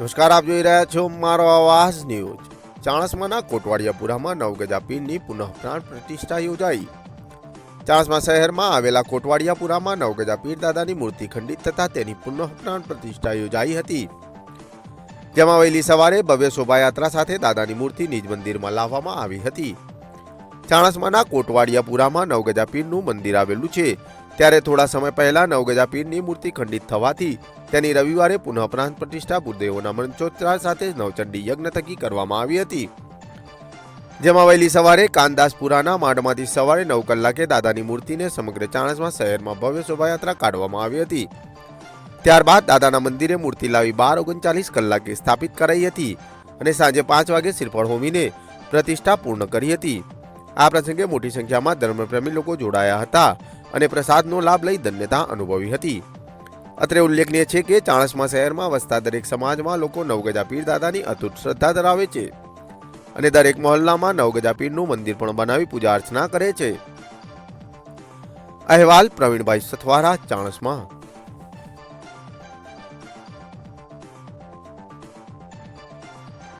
નમસ્કાર, આપ જોઈ રહ્યા છો મારો આવાજ ન્યૂઝ. ચાણસમાના કોટવાડિયાપુરામાં નવગજા પીરની પુનઃ પ્રાણ પ્રતિષ્ઠા યોજાઈ. ચાણસમા શહેરમાં આવેલા કોટવાડિયાપુરામાં નવગજા પીર દાદાની મૂર્તિ ખંડિત થતા તેની પુનઃ પ્રાણ પ્રતિષ્ઠા યોજાઈ હતી. જેમાં વહેલી સવારે ભવ્ય શોભાયાત્રા સાથે દાદાની મૂર્તિ નિજ મંદિરમાં લાવવામાં આવી હતી. ચાણસમાના કોટવાડિયાપુરામાં નવગજા પીરનું મંદિર આવેલું છે. ત્યારે થોડા સમય પહેલા નવગજા પીરની મૂર્તિ ખંડિત થવાથી તેની રવિવારે પુનઃ પ્રાણ પ્રતિષ્ઠા ભૂદેવોના મંચોચ્ચાર સાથે નવચંડી યજ્ઞ થકી કરવામાં આવી હતી. જેમાં વહેલી સવારે કાનદાસપુરાના માંડમાંથી સવારે નવ કલાકે દાદાની મૂર્તિને સમગ્ર ચાણસમાં શહેરમાં ભવ્ય શોભાયાત્રા કાઢવામાં આવી હતી. ત્યારબાદ દાદાના મંદિરે મૂર્તિ લાવી બાર ઓગણચાલીસ કલાકે સ્થાપિત કરાઈ હતી અને સાંજે પાંચ વાગે શ્રીફળ હોમીને પ્રતિષ્ઠા પૂર્ણ કરી હતી. આ પ્રસંગે મોટી સંખ્યામાં ધર્મપ્રેમી લોકો જોડાયા હતા. અને પ્રસાદનો લાભ લઈ ધન્યતા અનુભવી હતી. અત્રે ઉલ્લેખનીય છે કે ચાણસમા શહેરમાં વસતા દરેક સમાજમાં લોકો નવગજા પીર દાદાની અતૂટ શ્રદ્ધા ધરાવે છે અને દરેક મહોલ્લામાં નવગજા પીરનું મંદિર પણ બનાવી પૂજા અર્ચના કરે છે. અહેવાલ પ્રવીણભાઈ સથવારા, ચાણસ્મા